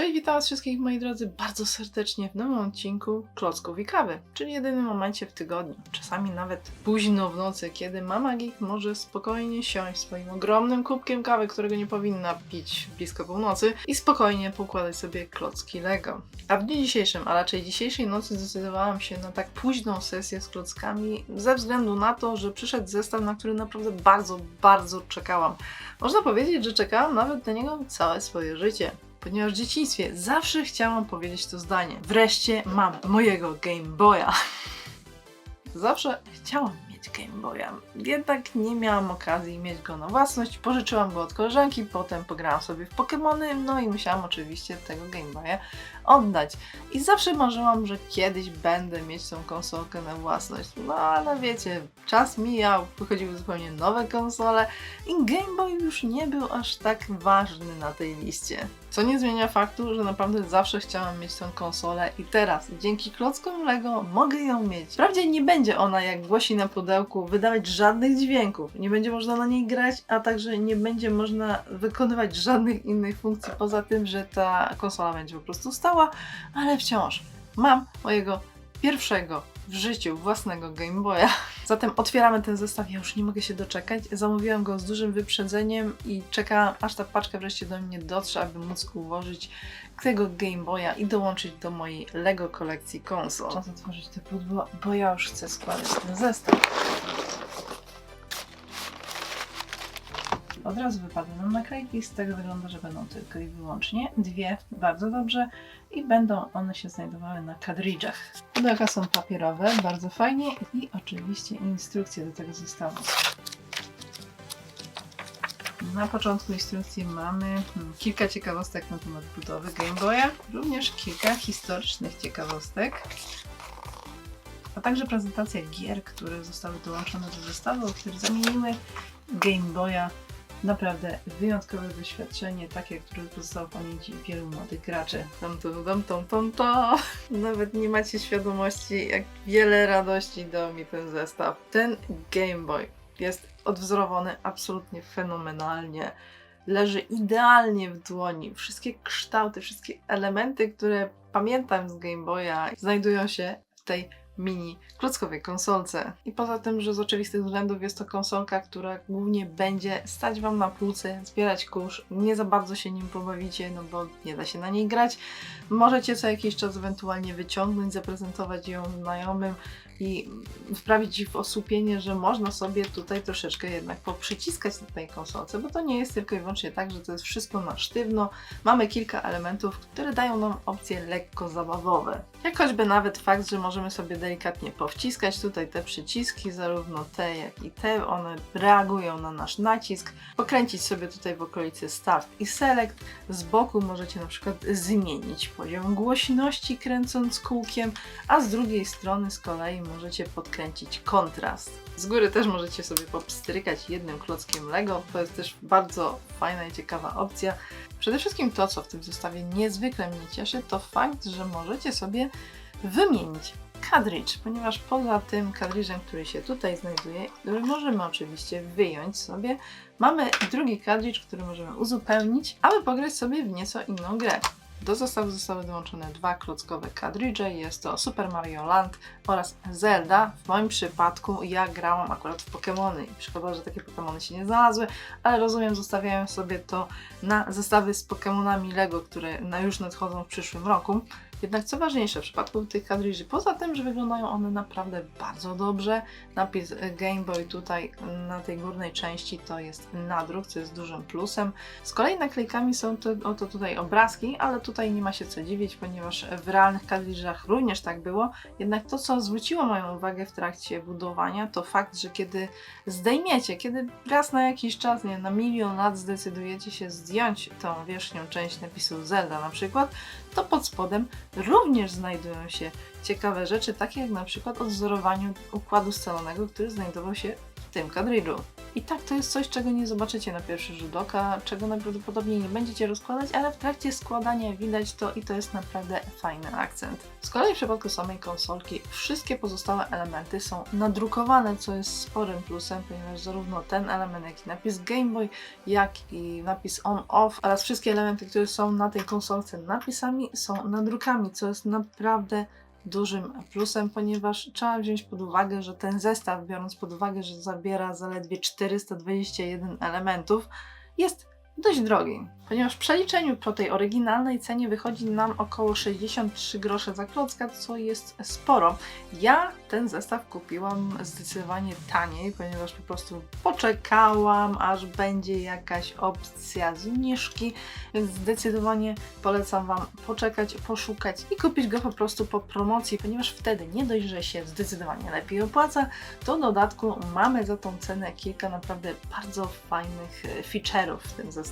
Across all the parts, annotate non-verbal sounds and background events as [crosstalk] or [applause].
Cześć, witam was wszystkich moi drodzy bardzo serdecznie w nowym odcinku Klocków i Kawy, czyli jedynym momencie w tygodniu, czasami nawet późno w nocy, kiedy mama Geek może spokojnie siąść swoim ogromnym kubkiem kawy, którego nie powinna pić blisko północy i spokojnie pokładać sobie klocki Lego. A w dniu dzisiejszym, a raczej dzisiejszej nocy zdecydowałam się na tak późną sesję z klockami ze względu na to, że przyszedł zestaw, na który naprawdę bardzo, bardzo czekałam. Można powiedzieć, że czekałam nawet na niego całe swoje życie ponieważ w dzieciństwie zawsze chciałam powiedzieć to zdanie. Wreszcie mam mojego Game Boya. [laughs] Zawsze chciałam mieć Game Boya, jednak nie miałam okazji mieć go na własność. Pożyczyłam go od koleżanki, potem pograłam sobie w Pokémony, no i musiałam oczywiście tego Game Boya oddać. I zawsze marzyłam, że kiedyś będę mieć tą konsolkę na własność. No ale wiecie, czas mijał, wychodziły zupełnie nowe konsole i Game Boy już nie był aż tak ważny na tej liście. Co nie zmienia faktu, że naprawdę zawsze chciałam mieć tę konsolę i teraz dzięki klockom Lego mogę ją mieć. Wprawdzie nie będzie ona, jak głosi na pudełku, wydawać żadnych dźwięków, nie będzie można na niej grać, a także nie będzie można wykonywać żadnych innych funkcji poza tym, że ta konsola będzie po prostu stała, ale wciąż mam mojego pierwszego w życiu własnego Game Boya. [laughs] Zatem otwieramy ten zestaw, ja już nie mogę się doczekać. Zamówiłam go z dużym wyprzedzeniem i czekałam, aż ta paczka wreszcie do mnie dotrze, aby móc ułożyć tego Game Boya i dołączyć do mojej Lego kolekcji konsol. Czas otworzyć te pudło, bo ja już chcę składać ten zestaw. Od razu wypadły nam naklejki, z tego wygląda, że będą tylko i wyłącznie dwie, bardzo dobrze, i będą one się znajdowały na kadridżach. Pudełka są papierowe, bardzo fajnie. I oczywiście instrukcje do tego zestawu. Na początku instrukcji mamy hmm, kilka ciekawostek na temat budowy Game Boya, również kilka historycznych ciekawostek, a także prezentacja gier, które zostały dołączone do zestawu, które zamieniły Game Boya naprawdę wyjątkowe doświadczenie, takie, które pozostało w pamięci wielu młodych graczy. Tam, tam, tam, tam, tam, tam. Nawet nie macie świadomości, jak wiele radości dał mi ten zestaw. Ten Game Boy jest odwzorowany absolutnie fenomenalnie. Leży idealnie w dłoni. Wszystkie kształty, wszystkie elementy, które pamiętam z Game Boya, znajdują się w tej mini klockowej konsolce. I poza tym, że z oczywistych względów jest to konsolka, która głównie będzie stać Wam na półce, zbierać kurz, nie za bardzo się nim pobawicie, no bo nie da się na niej grać. Możecie co jakiś czas ewentualnie wyciągnąć, zaprezentować ją znajomym i wprawić w osłupienie, że można sobie tutaj troszeczkę jednak poprzyciskać na tej konsolce, bo to nie jest tylko i wyłącznie tak, że to jest wszystko na sztywno. Mamy kilka elementów, które dają nam opcje lekko zabawowe. Jak choćby nawet fakt, że możemy sobie delikatnie powciskać tutaj te przyciski, zarówno te jak i te, one reagują na nasz nacisk. Pokręcić sobie tutaj w okolicy Start i Select. Z boku możecie na przykład zmienić poziom głośności kręcąc kółkiem, a z drugiej strony z kolei możecie podkręcić kontrast. Z góry też możecie sobie popstrykać jednym klockiem Lego. To jest też bardzo fajna i ciekawa opcja. Przede wszystkim to, co w tym zestawie niezwykle mnie cieszy, to fakt, że możecie sobie wymienić kadridż, ponieważ poza tym kadridżem, który się tutaj znajduje, który możemy oczywiście wyjąć sobie, mamy drugi kadridż, który możemy uzupełnić, aby pograć sobie w nieco inną grę. Do zestawu zostały dołączone dwa klockowe kadridże. Jest to Super Mario Land oraz Zelda. W moim przypadku ja grałam akurat w Pokémony i szkoda, że takie Pokémony się nie znalazły, ale rozumiem, zostawiają sobie to na zestawy z Pokémonami Lego, które już nadchodzą w przyszłym roku. Jednak co ważniejsze w przypadku tych kadridży, poza tym, że wyglądają one naprawdę bardzo dobrze, napis Game Boy tutaj na tej górnej części to jest nadruk, co jest dużym plusem. Z kolei naklejkami są to, oto tutaj obrazki, ale tutaj nie ma się co dziwić, ponieważ w realnych kadridżach również tak było. Jednak to, co zwróciło moją uwagę w trakcie budowania, to fakt, że kiedy zdejmiecie, kiedy raz na jakiś czas, nie na milion lat zdecydujecie się zdjąć tą wierzchnią część napisu Zelda na przykład, to pod spodem również znajdują się ciekawe rzeczy, takie jak na przykład odwzorowaniu układu scalonego, który znajdował się w tym kadridżu. I tak, to jest coś, czego nie zobaczycie na pierwszy rzut oka, czego najprawdopodobniej nie będziecie rozkładać, ale w trakcie składania widać to i to jest naprawdę fajny akcent. Z kolei w przypadku samej konsolki wszystkie pozostałe elementy są nadrukowane, co jest sporym plusem, ponieważ zarówno ten element, jak i napis Game Boy, jak i napis on-off oraz wszystkie elementy, które są na tej konsolce napisami są nadrukami, co jest naprawdę dużym plusem, ponieważ trzeba wziąć pod uwagę, że ten zestaw, biorąc pod uwagę, że zawiera zaledwie 421 elementów, jest dość drogi, ponieważ w przeliczeniu po tej oryginalnej cenie wychodzi nam około 63 grosze za klocka, co jest sporo. Ja ten zestaw kupiłam zdecydowanie taniej, ponieważ po prostu poczekałam, aż będzie jakaś opcja zniżki, więc zdecydowanie polecam Wam poczekać, poszukać i kupić go po prostu po promocji, ponieważ wtedy nie dość, że się zdecydowanie lepiej opłaca, to w dodatku mamy za tą cenę kilka naprawdę bardzo fajnych e, feature'ów w tym zestawie.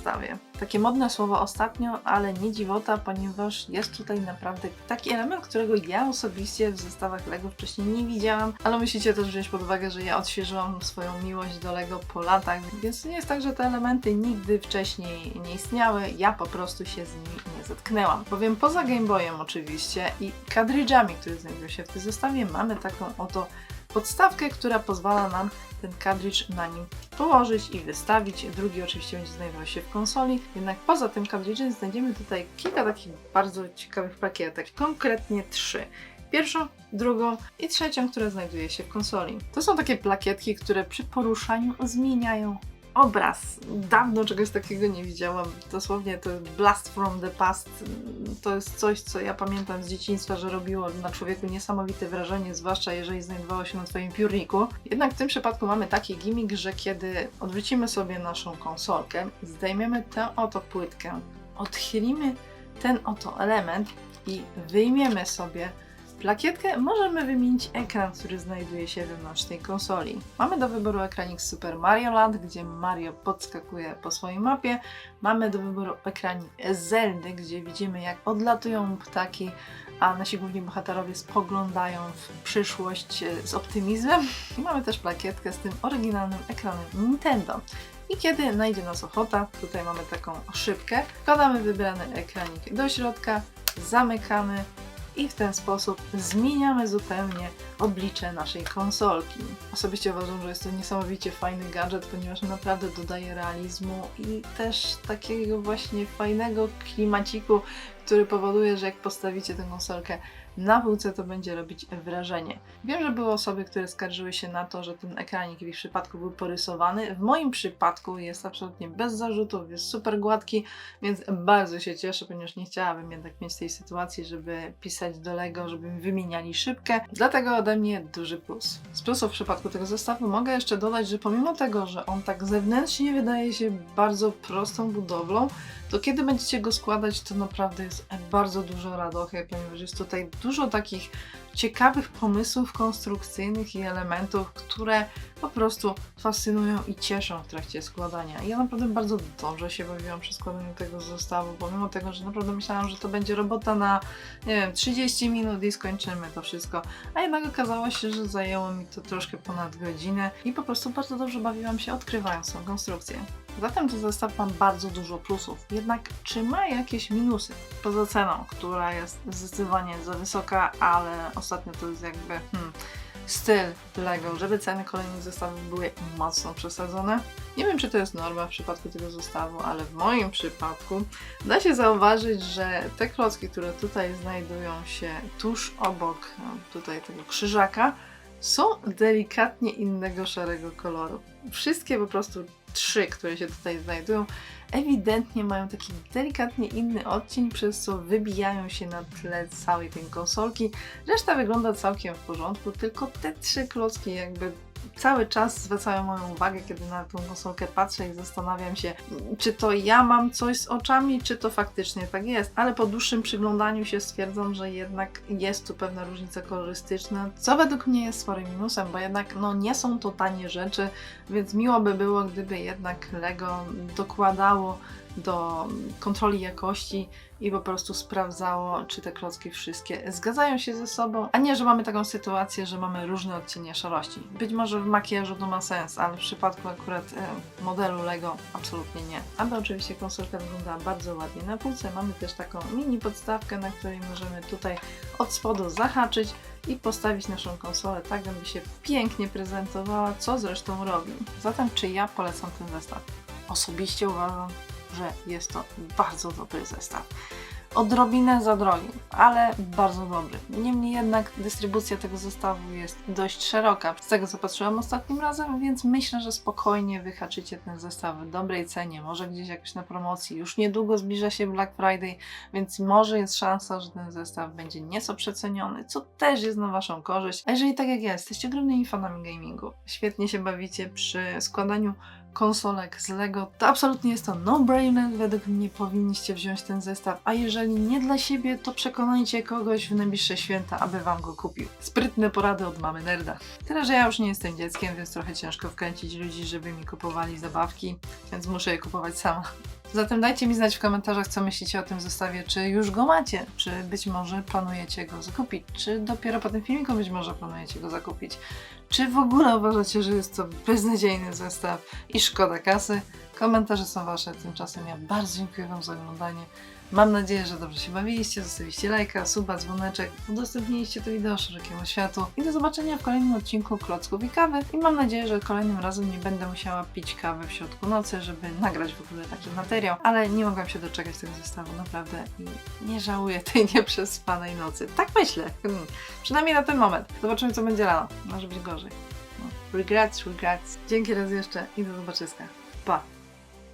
Takie modne słowo ostatnio, ale nie dziwota, ponieważ jest tutaj naprawdę taki element, którego ja osobiście w zestawach LEGO wcześniej nie widziałam, ale musicie też wziąć pod uwagę, że ja odświeżyłam swoją miłość do LEGO po latach, więc nie jest tak, że te elementy nigdy wcześniej nie istniały, ja po prostu się z nimi nie zetknęłam. Bowiem poza Game Boyem oczywiście i kadrydżami, które znajdują się w tym zestawie, mamy taką oto podstawkę, która pozwala nam ten kadrydż na nim położyć i wystawić. Drugi oczywiście będzie znajdował się w konsoli, jednak poza tym kadrydżem znajdziemy tutaj kilka takich bardzo ciekawych plakietek, konkretnie trzy. Pierwszą, drugą i trzecią, która znajduje się w konsoli. To są takie plakietki, które przy poruszaniu zmieniają obraz. Dawno czegoś takiego nie widziałam. Dosłownie to jest blast from the past. To jest coś, co ja pamiętam z dzieciństwa, że robiło na człowieku niesamowite wrażenie, zwłaszcza jeżeli znajdowało się na Twoim piórniku. Jednak w tym przypadku mamy taki gimmick, że kiedy odwrócimy sobie naszą konsolkę, zdejmiemy tę oto płytkę, odchylimy ten oto element i wyjmiemy sobie plakietkę, możemy wymienić ekran, który znajduje się wewnątrz tej konsoli. Mamy do wyboru ekranik Super Mario Land, gdzie Mario podskakuje po swojej mapie. Mamy do wyboru ekranik Zeldy, gdzie widzimy jak odlatują ptaki, a nasi główni bohaterowie spoglądają w przyszłość e, z optymizmem. [laughs] I mamy też plakietkę z tym oryginalnym ekranem Nintendo. I kiedy najdzie nas ochota, tutaj mamy taką szybkę, wkładamy wybrany ekranik do środka, zamykamy i w ten sposób zmieniamy zupełnie oblicze naszej konsolki. Osobiście uważam, że jest to niesamowicie fajny gadżet, ponieważ naprawdę dodaje realizmu i też takiego właśnie fajnego klimaciku, który powoduje, że jak postawicie tę konsolkę na półce, to będzie robić wrażenie. Wiem, że były osoby, które skarżyły się na to, że ten ekranik w ich przypadku był porysowany. W moim przypadku jest absolutnie bez zarzutów, jest super gładki, więc bardzo się cieszę, ponieważ nie chciałabym jednak mieć tej sytuacji, żeby pisać do Lego, żeby mi wymieniali szybkę. Dlatego ode mnie duży plus. Z plusów w przypadku tego zestawu mogę jeszcze dodać, że pomimo tego, że on tak zewnętrznie wydaje się bardzo prostą budowlą, to kiedy będziecie go składać, to naprawdę jest bardzo dużo radochy, ponieważ jest tutaj dużo takich ciekawych pomysłów konstrukcyjnych i elementów, które po prostu fascynują i cieszą w trakcie składania. Ja naprawdę bardzo dobrze się bawiłam przy składaniu tego zestawu, pomimo tego, że naprawdę myślałam, że to będzie robota na, nie wiem, 30 minut i skończymy to wszystko. A jednak okazało się, że zajęło mi to troszkę ponad godzinę i po prostu bardzo dobrze bawiłam się odkrywając tą konstrukcję. Zatem ten zestaw ma bardzo dużo plusów. Jednak czy ma jakieś minusy? Poza ceną, która jest zdecydowanie za wysoka, ale ostatnio to jest jakby hmm, styl Lego, żeby ceny kolejnych zestawów były mocno przesadzone. Nie wiem, czy to jest norma w przypadku tego zestawu, ale w moim przypadku da się zauważyć, że te klocki, które tutaj znajdują się tuż obok no, tutaj tego krzyżaka, są delikatnie innego szarego koloru. Wszystkie po prostu trzy, które się tutaj znajdują, ewidentnie mają taki delikatnie inny odcień, przez co wybijają się na tle całej tej konsolki. Reszta wygląda całkiem w porządku, tylko te trzy klocki jakby cały czas zwracają moją uwagę, kiedy na tą konsolkę patrzę i zastanawiam się, czy to ja mam coś z oczami, czy to faktycznie tak jest. Ale po dłuższym przyglądaniu się stwierdzam, że jednak jest tu pewna różnica kolorystyczna, co według mnie jest sporym minusem, bo jednak no, nie są to tanie rzeczy, więc miło by było, gdyby jednak Lego dokładało do kontroli jakości i po prostu sprawdzało, czy te klocki wszystkie zgadzają się ze sobą, a nie, że mamy taką sytuację, że mamy różne odcienie szarości. Być może w makijażu to ma sens, ale w przypadku akurat e, modelu Lego absolutnie nie. Aby oczywiście konsolka wyglądała bardzo ładnie. Na półce mamy też taką mini podstawkę, na której możemy tutaj od spodu zahaczyć i postawić naszą konsolę tak, aby się pięknie prezentowała, co zresztą robi. Zatem czy ja polecam ten zestaw? Osobiście uważam, że jest to bardzo dobry zestaw. Odrobinę za drogi, ale bardzo dobry. Niemniej jednak dystrybucja tego zestawu jest dość szeroka. Z tego co patrzyłam ostatnim razem, więc myślę, że spokojnie wyhaczycie ten zestaw w dobrej cenie, może gdzieś jakoś na promocji. Już niedługo zbliża się Black Friday, więc może jest szansa, że ten zestaw będzie nieco przeceniony, co też jest na Waszą korzyść. A jeżeli tak jak ja, jesteście ogromnymi fanami gamingu, świetnie się bawicie przy składaniu konsolek z Lego, to absolutnie jest to no-brainer. Według mnie powinniście wziąć ten zestaw, a jeżeli nie dla siebie, to przekonajcie kogoś w najbliższe święta, aby wam go kupił. Sprytne porady od mamy nerda. Tyle, że ja już nie jestem dzieckiem, więc trochę ciężko wkręcić ludzi, żeby mi kupowali zabawki, więc muszę je kupować sama. Zatem dajcie mi znać w komentarzach, co myślicie o tym zestawie. Czy już go macie? Czy być może planujecie go zakupić? Czy dopiero po tym filmiku być może planujecie go zakupić? Czy w ogóle uważacie, że jest to beznadziejny zestaw i szkoda kasy? Komentarze są wasze, tymczasem ja bardzo dziękuję wam za oglądanie. Mam nadzieję, że dobrze się bawiliście, zostawiliście lajka, suba, dzwoneczek, udostępniliście to wideo szerokiemu światu i do zobaczenia w kolejnym odcinku Klocków i Kawy. I mam nadzieję, że kolejnym razem nie będę musiała pić kawy w środku nocy, żeby nagrać w ogóle taki materiał, ale nie mogłam się doczekać tego zestawu, naprawdę i nie żałuję tej [laughs] nieprzespanej nocy. Tak myślę, hmm. przynajmniej na ten moment. Zobaczymy, co będzie rano. Może być gorzej. No. Regrets, regrets. Dzięki raz jeszcze i do zobaczyska. Pa!